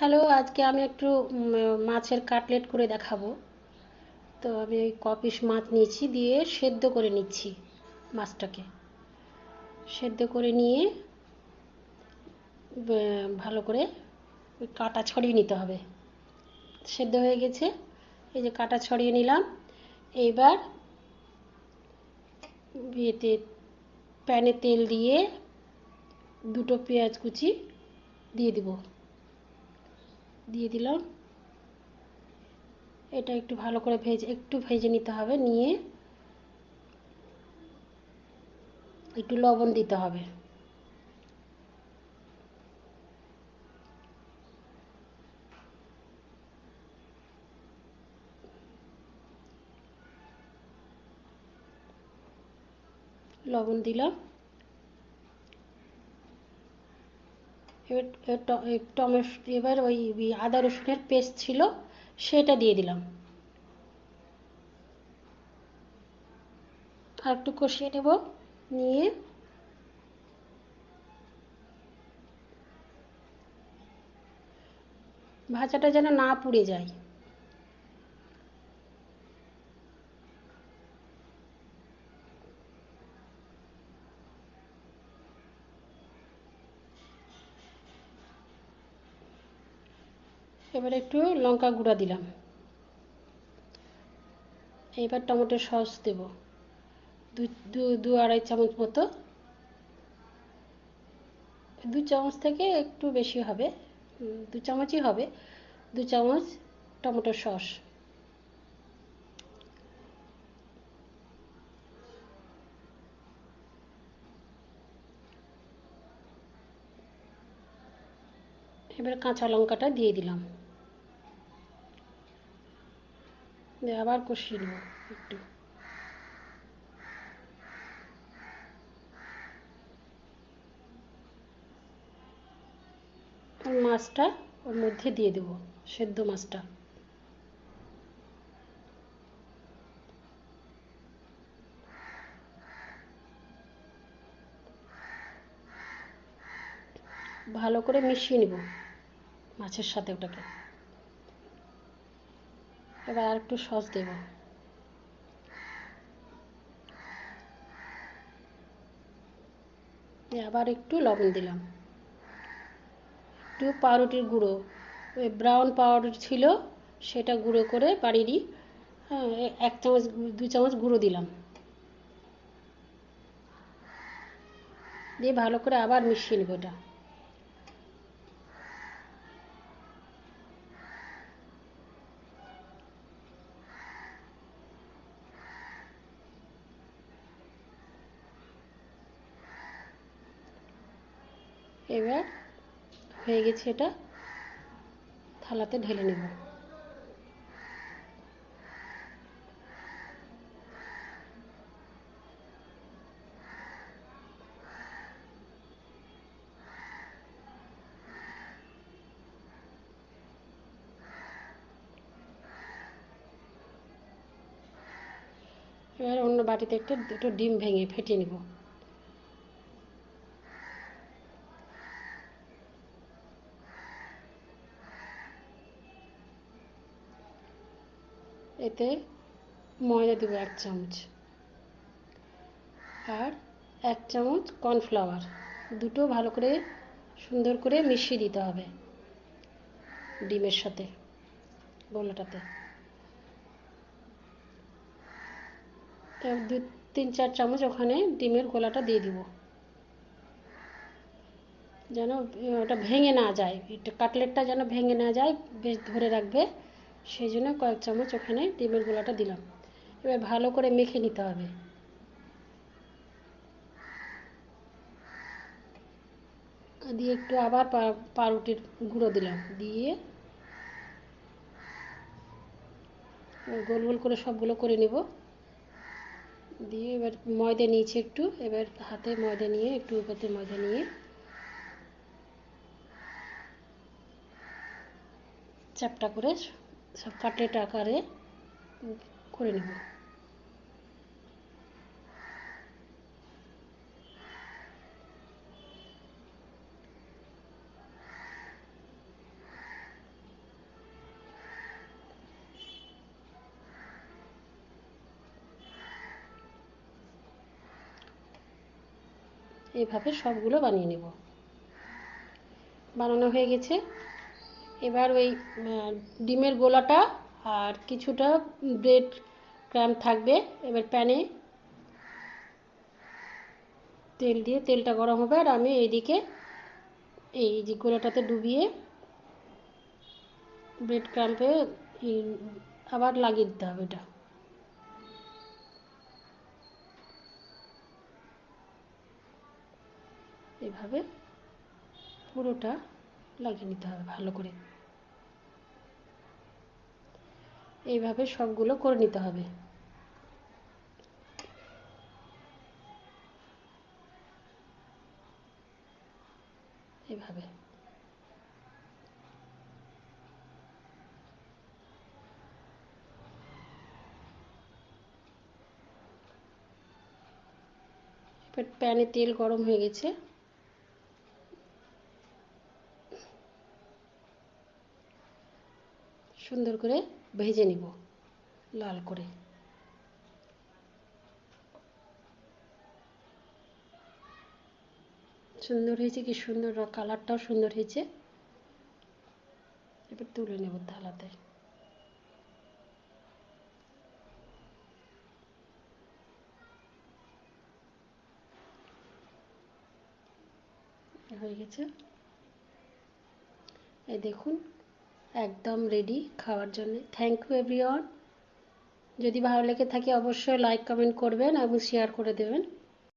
Hello, আজকে আমি একটু মাছের কাটলেট করে দেখাবো। তো আমি ওই কপিস মাছ নিয়েছি, দিয়ে সেদ্ধ করে নিচ্ছি মাছটাকে। সেদ্ধ করে নিয়ে ভালো করে কাটা ছড়িয়ে নিতে হবে। সেদ্ধ হয়ে গেছে, এই যে কাটা ছড়িয়ে নিলাম। এইবার ইয়েতে প্যানে তেল দিয়ে দুটো পেঁয়াজ কুচি দিয়ে দিব। দিয়ে দিলাম। এটা একটু ভালো করে ভেজে, একটু ভেজে নিতে হবে, নিয়ে একটু লবণ দিতে হবে। লবণ দিলাম। এবার টমেটো এবার ওই আদা রসুনের পেস্ট ছিল, সেটা দিয়ে দিলাম। আর একটু কষিয়ে নেব, নিয়ে। ভাজাটা যেন না পুড়ে যায়। এবার একটু লঙ্কা গুঁড়া দিলাম। এবার টমেটো সস দেব। দু দু আড়াই চামচ মতো। দু চামচ থেকে একটু বেশি হবে। দু চামচই হবে। দু চামচ টমেটো সস। এবার কাঁচা লঙ্কাটা দিয়ে দিলাম। আবার কষিয়ে নেব একটু। মাছটা ওর মধ্যে দিয়ে দেব, সেদ্ধ মাছটা। ভালো করে মিশিয়ে নেব মাছের সাথে ওটাকে। এবার আর একটু সস দেব। আবার একটু লবণ দিলাম। একটু পাউরুটির গুঁড়ো। ওই ব্রাউন পাউরুটি ছিল, সেটা গুঁড়ো করে বাড়িরই হ্যাঁ এক চামচ, দু চামচ গুঁড়ো দিলাম। দিয়ে ভালো করে আবার মিশিয়ে নেব এটা। এবার হয়ে গেছে এটা। থালাতে ঢেলে নেব। এবার অন্য বাটিতে একটু, দুটো ডিম ভেঙে ফেটিয়ে নেব। এতে ময়দা দেবো এক চামচ। আর এক চামচ কর্নফ্লাওয়ার। দুটো ভালো করে সুন্দর করে মিশিয়ে দিতে হবে ডিমের সাথে গোলাটাতে দু, তিন, চার চামচ ওখানে ডিমের গোলাটা দিয়ে দিব। যেন ওটা ভেঙে না যায়। কাটলেটটা যেন ভেঙে না যায়, বেশ ধরে রাখবে। সেই জন্য কয়েক চামচ ওখানে ডিমের গোলাটা দিলাম। এবার ভালো করে মেখে নিতে হবে। দিয়ে একটু আবার পাউরুটির গুঁড়ো দিলাম। দিয়ে গোল গোল করে সবগুলো করে নেব। দিয়ে এবার ময়দা নিয়েছি একটু। এবার হাতে ময়দা নিয়ে, একটু উপরে ময়দা নিয়ে চ্যাপটা করে সব কাটলেট আকারে করে নেব। এভাবে সবগুলো বানিয়ে নেব। বানানো হয়ে গেছে। এবার ওই ডিমের গোলাটা আর কিছুটা ব্রেড ক্রাম থাকবে এবার প্যানে। তেল দিয়ে তেলটা গরম হবে আর আমি এইদিকে এই যে গোলাটাতে ডুবিয়ে ব্রেড ক্রাম্পে আবার লাগিয়ে দিতে হবে এটা। এভাবে পুরোটা লাগিয়ে নিতে হবে ভালো করে। এইভাবে সবগুলো করে নিতে হবে। এবার প্যানে তেল গরম হয়ে গেছে। সুন্দর করে ভেজে নিব, লাল করে। সুন্দর হয়েছে কি সুন্দর, কালারটাও সুন্দর হয়েছে। এবার তুলে নেব থালাতে। হয়ে গেছে। এই দেখুন একদম রেডি খাওয়ার জন্য। থ্যাংক ইউ এভরিওয়ান যদি ভালো লেগে থাকে, অবশ্যই লাইক কমেন্ট করবেন এবং শেয়ার করে দেবেন।